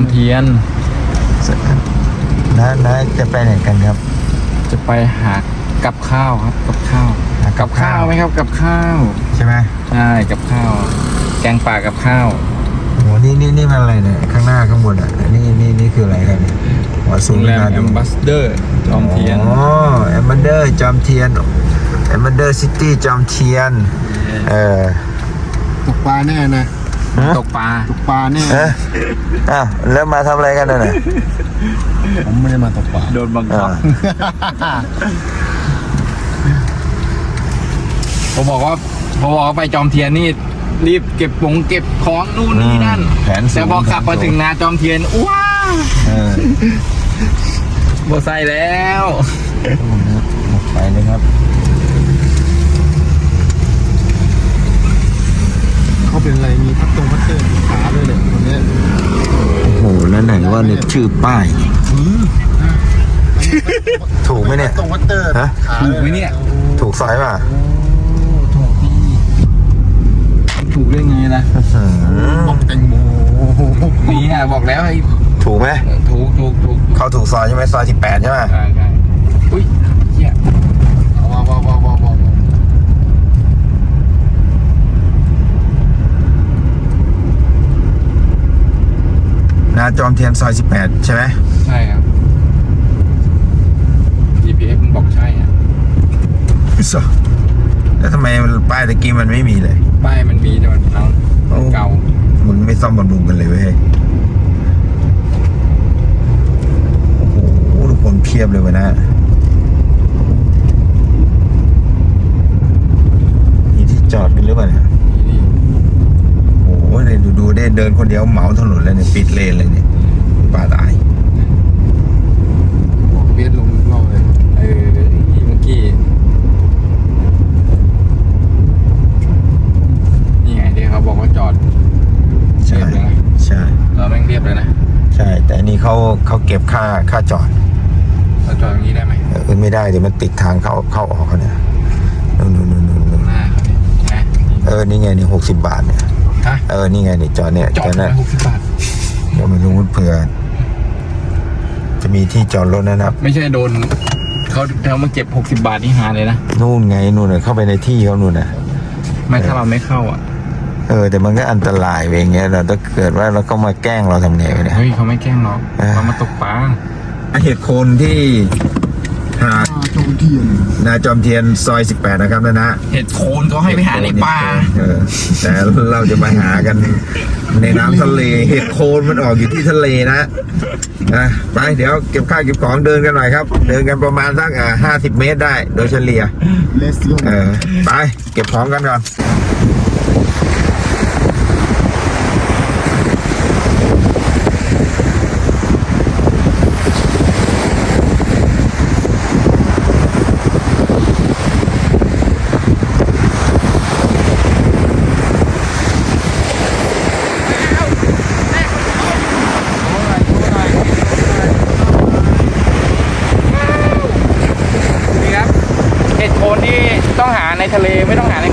มาเดอร์จอมเทียนน้าน้าจะไปไหนกันครับ จะไปหากับข้าวครับกับข้าวหากักับบข้าวไหมครับกับข้าวใช่ไหมใช่กับข้าว แกงป่ากับข้าวโอ้โหนี่นี่นี่มันอะไรเนี่ยข้างหน้าข้างบนอะนี่นี่นี่คืออะไรครับเนี่ยหัวสูโรงงแรมน่าแอดูมบัสเดอร์จอมเทียนอ๋อแอมบันเดอร์จอมเทียนแอมบันเดอร์ซิตี้จอมเทียน เออ ตกปลาแน่นะ ฮะตกปลาตกปลาแน่เอ๊ะอ้าวแล้วมาทำอะไรกันน่ะเนี่ยผมไม่ได้มาตกปลาโดนบังคับอ่าผมบอกว่าผมบอกว่าไปจอมเทียนนี่ รีบเก็บปงเก็บของนู่นนี่นั่นแผนสูงแต่พอขับมาถึงนาจอมเทียนว้าเออบใส่แล้วไปเลยครับ เขาเป็นอะไรมีพัดตรงพัดเตอร์ที่ขาด้วยเนี่ยคนเนี้ยโอ้โหแล้วไหนว่าเนี่ยชื่อป้ายนี่ถูกไหมเนี่ยตรงพัดเตอร์ฮะขาถูกไหมเนี่ย ถูกสอยป่ะถูกพี่ถูกได้ไงล่ะอื้อหือบอกแตงโมนี่อะบอกแล้วไอ้ถูกไหมถูกถูกถูกเขาถูกซอยใช่ไหมซอยที่แปดใช่ไหมใช่ใช่อุ้ยเหี้ยเอาว้าวว้าวว้าวว้าวว้าว นาจอมเทียนซอยสิบแปดใช่ไหมใช่ครับ GPS มันบอกใช่อะสอแล้วทำไมมันป้ายตะกี้มันไม่มีเลย ป้ายมันมีแต่มันพังมันเก่ามึงไม่ซ่อมบำรุงกันเลยเว้ยโอ้โหทุกคนเพียบเลยเวะนะมีที่จอดกันหรือเปล่าเนี่ยนี่นี่โอ้โห เนี่ยดูดูได้เดินคนเดียวเหมาถนนเลยเนี่ยปิดเลนเลยเนี่ยป่าตายบอกเบียดลงอีกรอบเลยเออที่เมื่อกี้นี่ไงที่เขาบอกว่าจอดใช่เรียบเลยนะใช่เราแม่งเรียบเลยนะใช่ แต่อันนี้เขาเขาเก็บค่าค่าจอดเราจอดอย่างนี้ได้ไหมเออไม่ได้เดี๋ยวมันติดทางเข้าเข้าออกเขาเนี่ยนู่นนู่นนู่นนู่นนู่นหน้าเขาเนี่ยนะเออนี่ไงนี่หกสิบบาทเนี่ย ฮะ เออ นี่ไงนี่จอดเนี่ยจอดจอดร้น่ะอยหกสิบบาทเดี๋ยวไม่รู้เผื่อ จะมีที่จอดรถนะครับ ไม่ใช่โดนเขาเขามาเก็บหกสิบบาทนี่หาเลยนะ นู่นไงนู่นน่ะเข้าไปในที่เขานู่นน่ะไม่ถ้าเราไม่เข้าอะ เออ แต่มันก็อันตรายเว้ยอย่างเงี้ยเราถ้าเกิดว่าเราก็มาแกล้งเราทำไงวะเนี่ยเฮ้ยเขาไม่แกล้งหรอกอ่าเขามาตกปลาเหตุคนที่หาด ปลาตรงเทียนนาจอมเทียนซอย 18 นะครับนะนะเห็ดโคนเขาให้ไปหาในป่าเออแต่เราจะมาหากันในน้ำทะเลเห็ดโคนมันออกอยู่ที่ทะเลนะนะไปเดี๋ยวเก็บข้าวเก็บของเดินกันหน่อยครับ เดินกันประมาณสักอ่าห้าสิบเมตรได้โดยเฉลี่ยเลสโก้เออไปเก็บของกันก่อนนี่ครับ เห็ดโคนนี่ต้องหาใน ทะเลไม่ต้องหาใน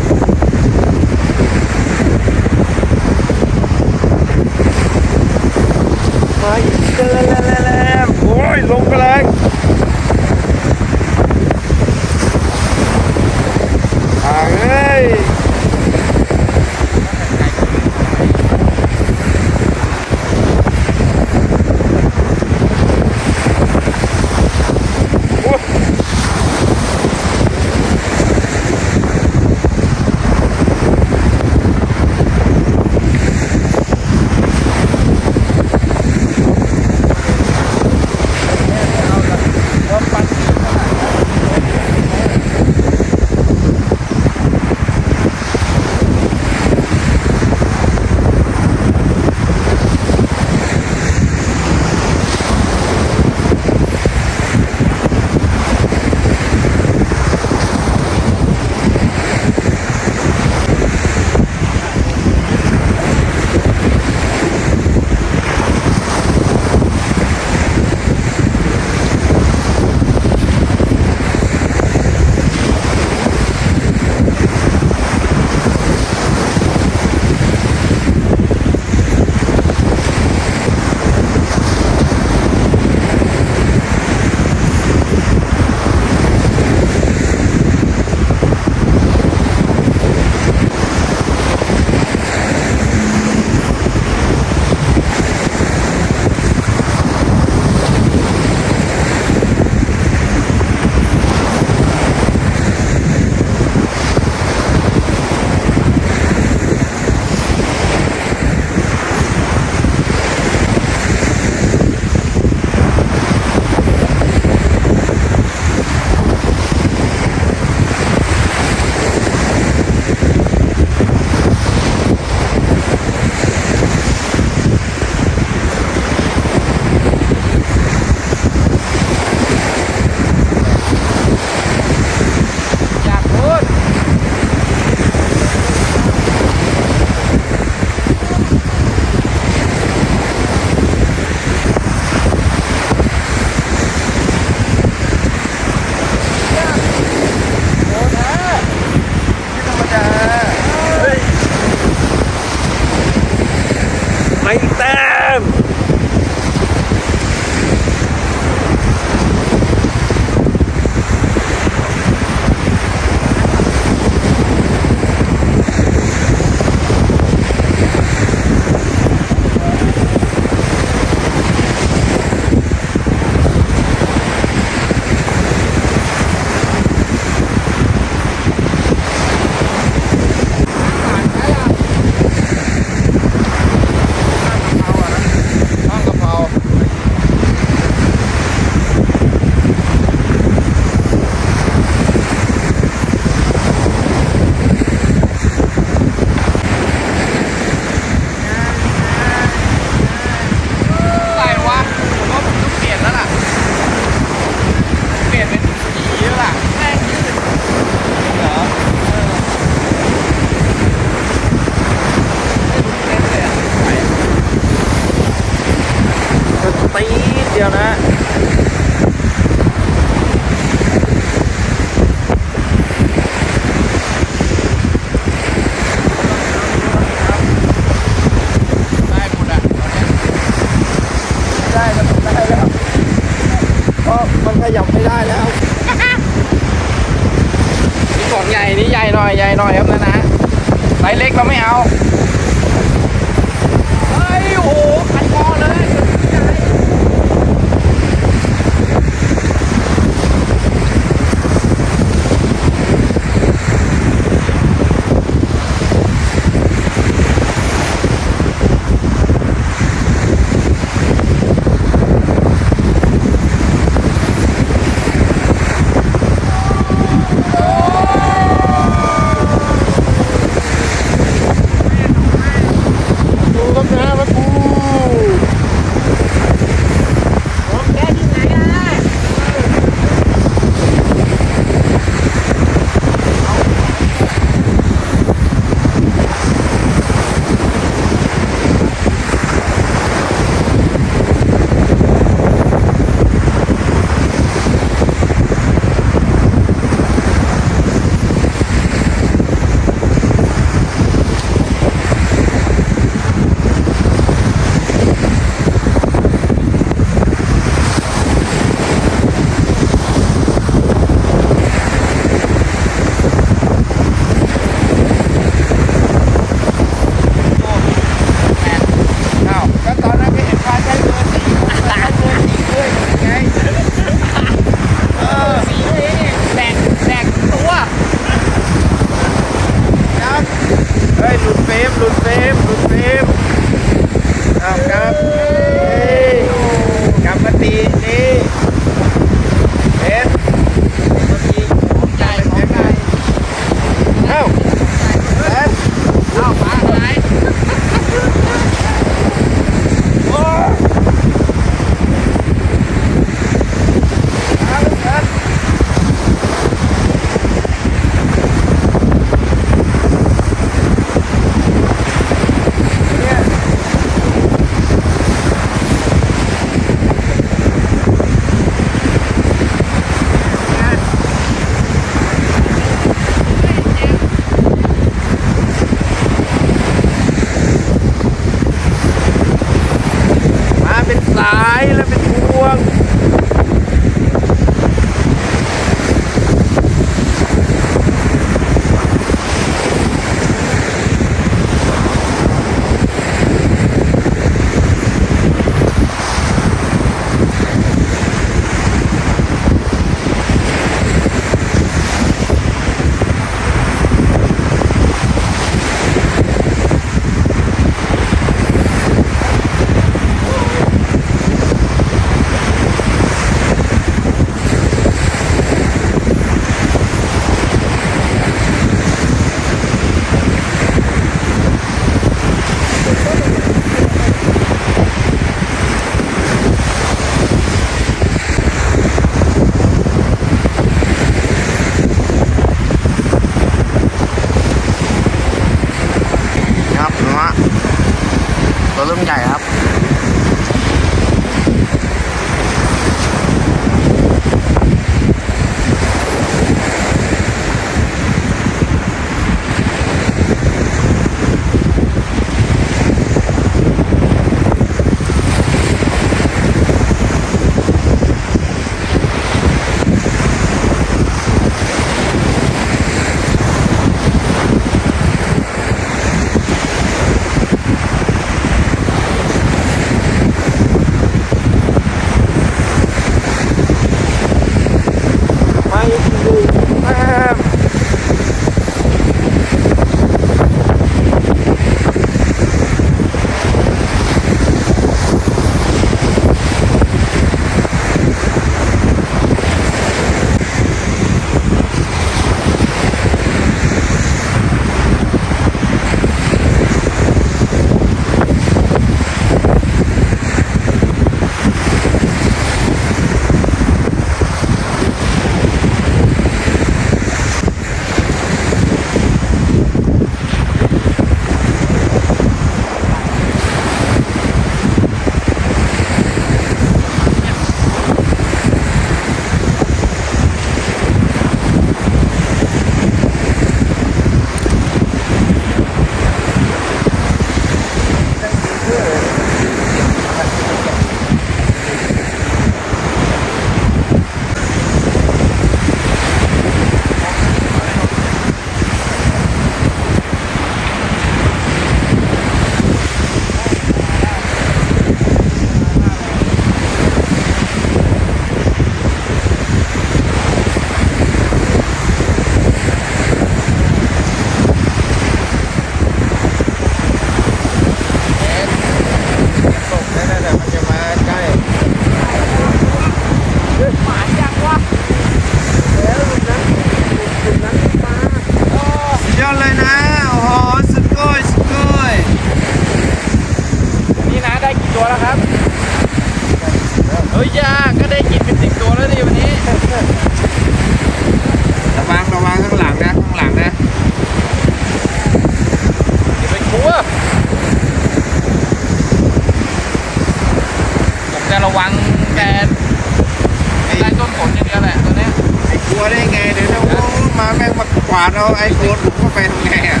มาแม่งมาขวานเอาไอโฟนผมก็ไปทำไงอะ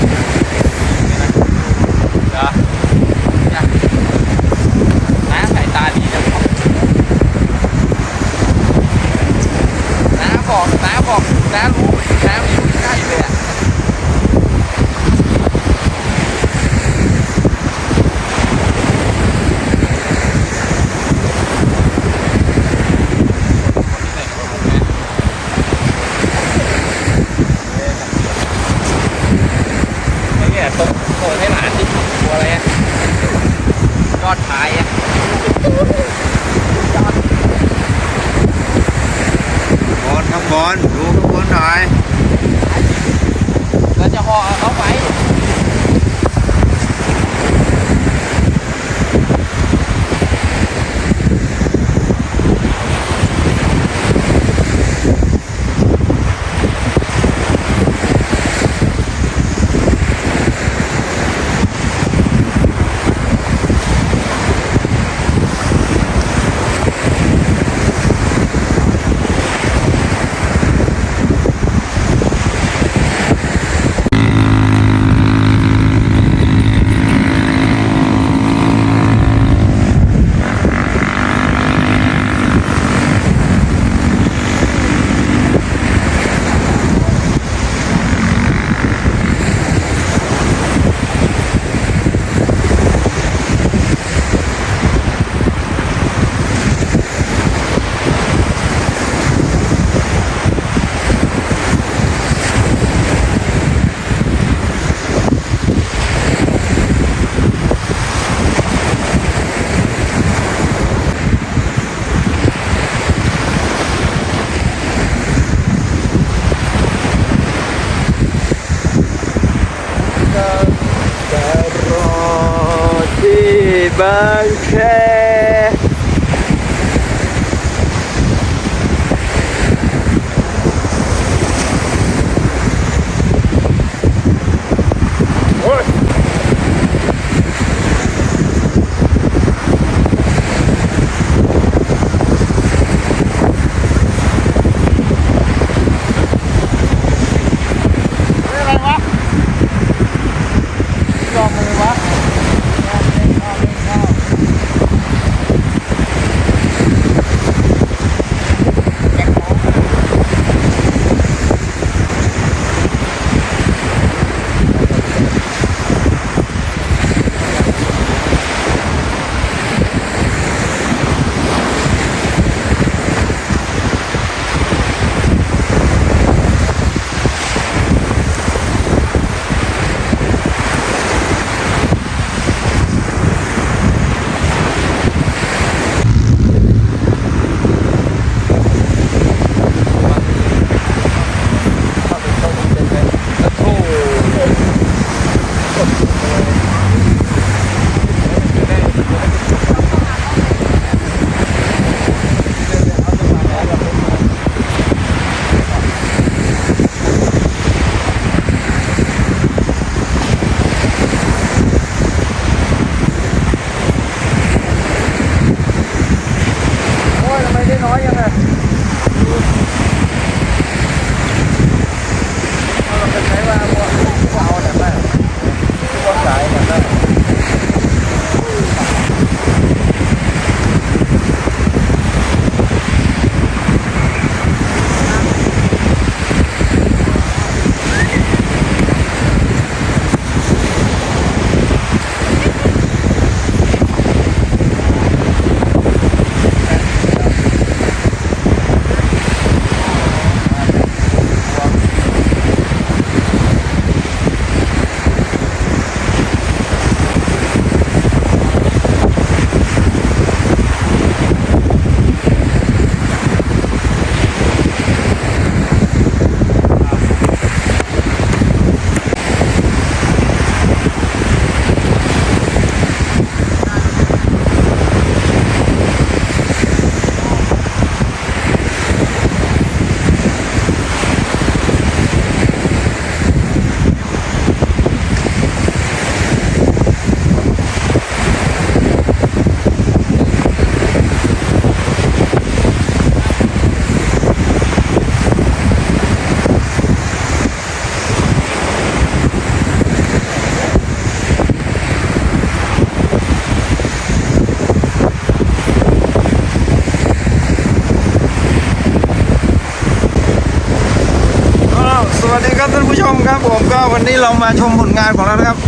เรามาชมผลงานของเรานะครับ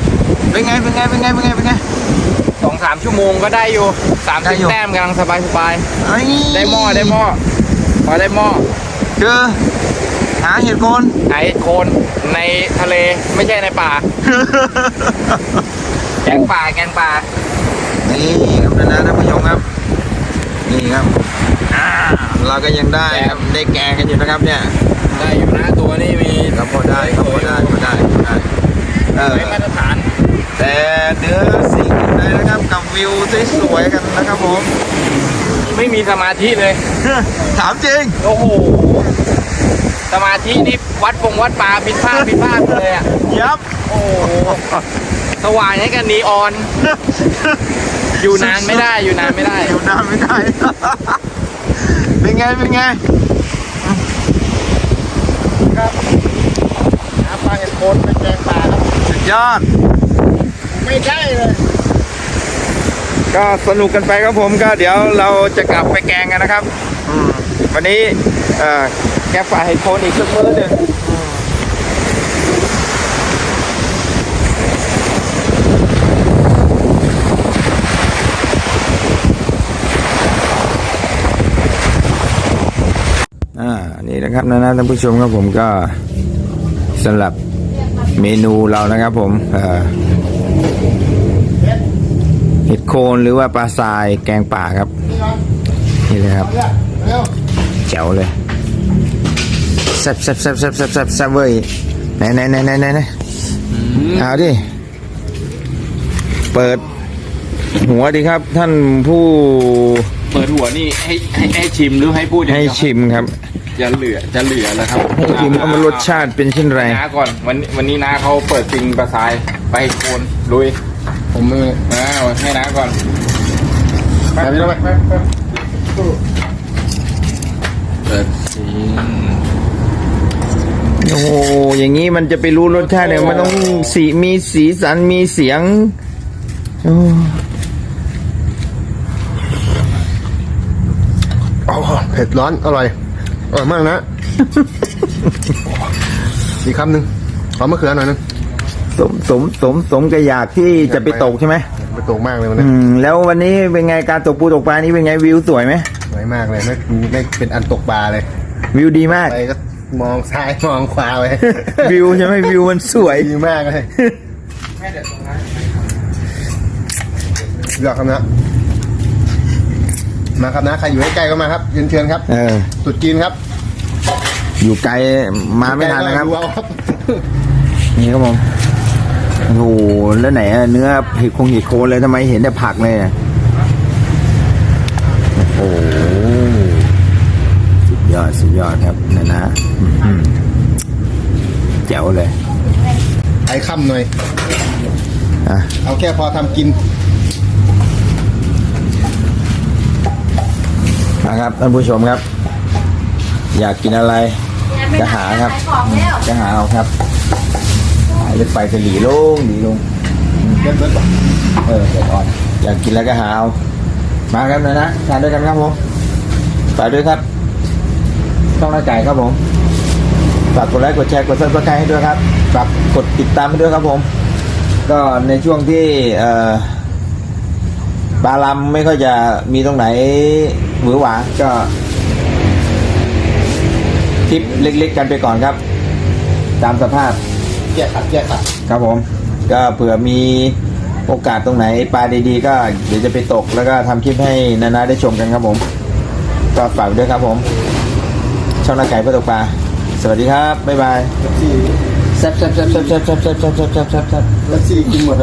เป็นไง เป็นไง เป็นไง เป็นไง เป็นไง สองสามชั่วโมงก็ได้อยู่สามได้สิบอยู่ แต้มกำลังสบายสบายไอ้ๆได้หม้อได้หม้อพอได้หม้อคือหาเห็ดโคน ไอโคนในทะเลไม่ใช่ในป่าแกงป่าแกงป่า นี่ครับนะนะท่านผู้ชมครับ นี่ครับอ่า เราก็ยังได้ครับได้แกงกันอยู่นะครับเนี่ย ได้อยู่นะตัวนี้มีครับพอได้ครับพอได้พอได้พอได้เออไม่มาตรฐาน แต่เนื้อสิ่งใดนะครับกับวิวสวยๆกันนะครับผม ไม่มีสมาธิเลย ถามจริง โอ้โห สมาธินี่วัดปงวัดปลาผิดพลาดผิดพลาดเลยอะยับ โอ้โหสว่างให้กันนีออน อยู่นานไม่ได้อยู่นานไม่ได้ อยู่นานไม่ได้ เป็นไง เป็นไงหาปลาเห็ดโคนเป็นแกงปลาครับ สุดยอด ไม่ได้เลย ก็สนุกกันไปครับผมก็เดี๋ยวเราจะกลับไปแกงกันนะครับอืมวันนี้เอ่อแกงป่าไฮโคนอีกสักมื้อหนึ่งอ่า นะครับนะนะท่านผู้ชมครับผมก็สำหรับเมนูเรานะครับผมเห็ดโคนหรือว่าปลาทรายแกงป่าครับ นี่เลยครับเร็วแจ๋วเลยแซ่บแซ่บแซ่บแซ่บแซ่บแซ่บแซ่บเว้ยไหนไหนไหนไหนไหนไหนเอาดิ เปิดหัวดีครับท่านผู้ เปิดหัวนี่ให้ให้ให้ชิมหรือให้พูดอย่างให้เดียวชิมครับ จะเหลือจะเหลือแล้วครับให้ชิมว่ามารสชาติเป็นเช่นไร น้าก่อนวันวันนี้น้าเขาเปิดซิงปลาทรายไปโคนลุย ผมมืออ้าวให้น้าก่อนไปไม่ต้องไปไปไปเปิดซิงโอ้โหอย่างนี้มันจะไปรู้รสชาติเนี่ยมันต้องสีมีสีสันมีเสียงโอ้ โอ้เผ็ดร้อนอร่อยอร่อยมากนะอีกคำหนึ่งขอมะเขือหน่อยนึงสมสมสมสมกับอยากที่จะไปตกใช่ไหมไปตกมากเลยวันอืนี้มแล้ววันนี้เป็นไงการตกปูตกปลานี้เป็นไงวิวสวยไหมสวยมากเลยไม่ไม่เป็นอันตกปลาเลย วิวดีมาก ไปก็มองซ้ายมองขวาไปวิวใช่ไหมวิวมันสวย ดีมากเลยยอดครับนะ มาครับนะใครอยู่ใกล้ๆก็มาครับเรียนเชิญครับเออ ตรุดจีนครับอยู่ไกลมาไม่ทันนะครับ ใกล้ๆก็ดูเอาครับ นี่ครับผมโอ้โหแล้วไหนอะเนื้อเห็ดคงเห็ดโคนเลยทำไมเห็นแต่ผักเลยอะโอ้โหสุดยอดสุดยอดครับนะนะอื้อหือแจ๋วเลยไอ้ค่ำหน่อย อะเอาแค่พอทำกิน นะครับท่านผู้ชมครับ อยากกินอะไร จะหาครับ จะหาเอาครับหายรถไฟจะหลีลงหลีลงเบิดเบิดเออเดี๋ยวก่อน อยากกินแล้วก็หาเอามาครับนะนะทานด้วยกันครับผมฝากด้วยครับช่องน้าไก่ครับผมฝากกดไลค์กดแชร์กดซับสไครต์ให้ด้วยครับฝากกดติดตามให้ด้วยครับผม ก็ในช่วงที่ปลาลำไม่ค่อยจะมีตรงไหน หวือหวาก็คลิปเล็กๆกันไปก่อนครับ ตามสภาพแยกขัดแยกขัดครับผม ก็เผื่อมีโอกาสตรงไหนปลาดีๆ ก็เดี๋ยวจะไปตกแล้วก็ทำคลิปให้นานาได้ชมกันครับผม ก็ฝากด้วยครับผม ช่องนาไก่เพื่อตกปลา สวัสดีครับ บ๊ายบายแล้วซี่แซ่บแซ่บแซ่บแซ่บแซ่บแซ่บแซ่บแซ่บแซ่บแซ่บแล้วซี่กินหมด